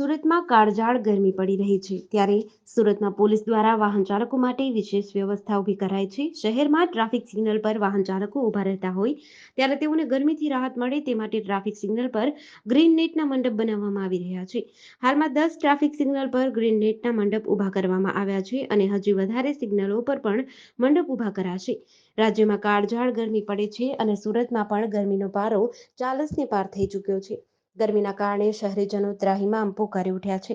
સુરતમાં કાળઝાળ ગરમી પડી રહી છે. ત્યારે સુરતમાં પોલીસ દ્વારા વાહન ચાલકો માટે વિશેષ વ્યવસ્થા ઊભી કરાઈ છે. શહેરમાં ટ્રાફિક સિગ્નલ પર વાહન ચાલકો ઊભા રહેતા હોય ત્યારે તેઓને ગરમીથી રાહત મળે તે માટે ટ્રાફિક સિગ્નલ પર ગ્રીન નેટના મંડપ બનાવવામાં આવી રહ્યા છે. હાલમાં દસ ટ્રાફિક સિગ્નલ પર ગ્રીન નેટના મંડપ ઊભા કરવામાં આવ્યા છે અને હજી વધારે સિગ્નલો પર પણ મંડપ ઊભા કરાશે. રાજ્યમાં કાળઝાળ ગરમી પડે છે અને સુરતમાં પણ ગરમીનો પારો ચાલીસને પાર થઈ ચૂક્યો છે. ગરમીના કારણે શહેરીજનો ત્રાહીમામ પોકારી ઉઠ્યા છે.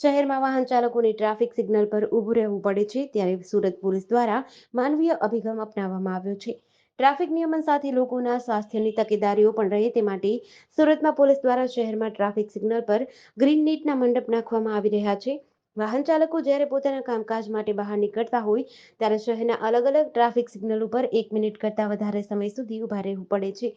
શહેરમાં વાહન ચાલકોને ટ્રાફિક સિગ્નલ પર ઊભું રહેવું પડે છે, ત્યારે સુરત પોલીસ દ્વારા માનવીય અભિગમ અપનાવવામાં આવ્યો છે. ટ્રાફિક નિયમન સાથે લોકોના સ્વાસ્થ્યની તકેદારીઓ પણ રહે તે માટે સુરતમાં પોલીસ દ્વારા શહેરમાં ટ્રાફિક સિગ્નલ પર ગ્રીન નીટના મંડપ નાખવામાં આવી રહ્યા છે. વાહન ચાલકો જ્યારે પોતાના કામકાજ માટે બહાર નીકળતા હોય, ત્યારે શહેરના અલગ અલગ ટ્રાફિક સિગ્નલ ઉપર એક મિનિટ કરતાં વધારે સમય સુધી ઊભા રહેવું પડે છે.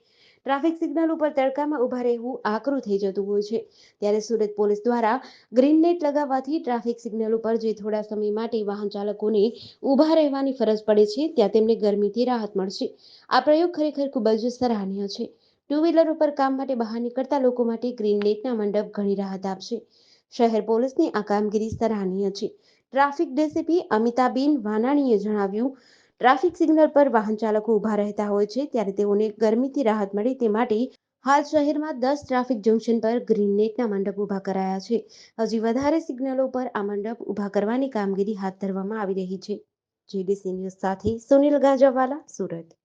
ટ્રાફિક સિગ્નલ ઉપર તડકામાં ઊભા રહેવું આકરું થઈ જતું હોય છે. ત્યારે સુરત પોલીસ દ્વારા ગ્રીન નેટ લગાવવાથી ટ્રાફિક સિગ્નલ ઉપર જે થોડા સમય માટે વાહન ચાલકોને ઊભા રહેવાની ફરજ પડે છે, ત્યાં તેમને ગરમીથી રાહત મળશે. આ પ્રયોગ ખરેખર ખૂબ જ સરાહનીય છે. ટુ વ્હીલર ઉપર કામ માટે બહાર નીકળતા લોકો માટે ગ્રીન નેટના મંડપ ઘણી રાહત આપશે. શહેર પોલીસની આ કામગીરી સરાહનીય છે. ટ્રાફિક ડીસીપી અમિતાબેન વાનાણીએ જણાવ્યું, ટ્રાફિક સિગ્નલ પર વાહન ચાલકો ઊભા રહેતા હોય છે ત્યારે તેઓને ગરમીથી રાહત મળે તે માટે હાલ શહેરમાં દસ ટ્રાફિક જંકશન પર ગ્રીન નેટના મંડપ ઊભા કરાયા છે. હજી વધારે સિગ્નલો પર આ મંડપ ઊભા કરવાની કામગીરી હાથ ધરવામાં આવી રહી છે. જીડીસી ન્યૂઝ સાથે સુનિલ ગાંજાવાલા સુરત.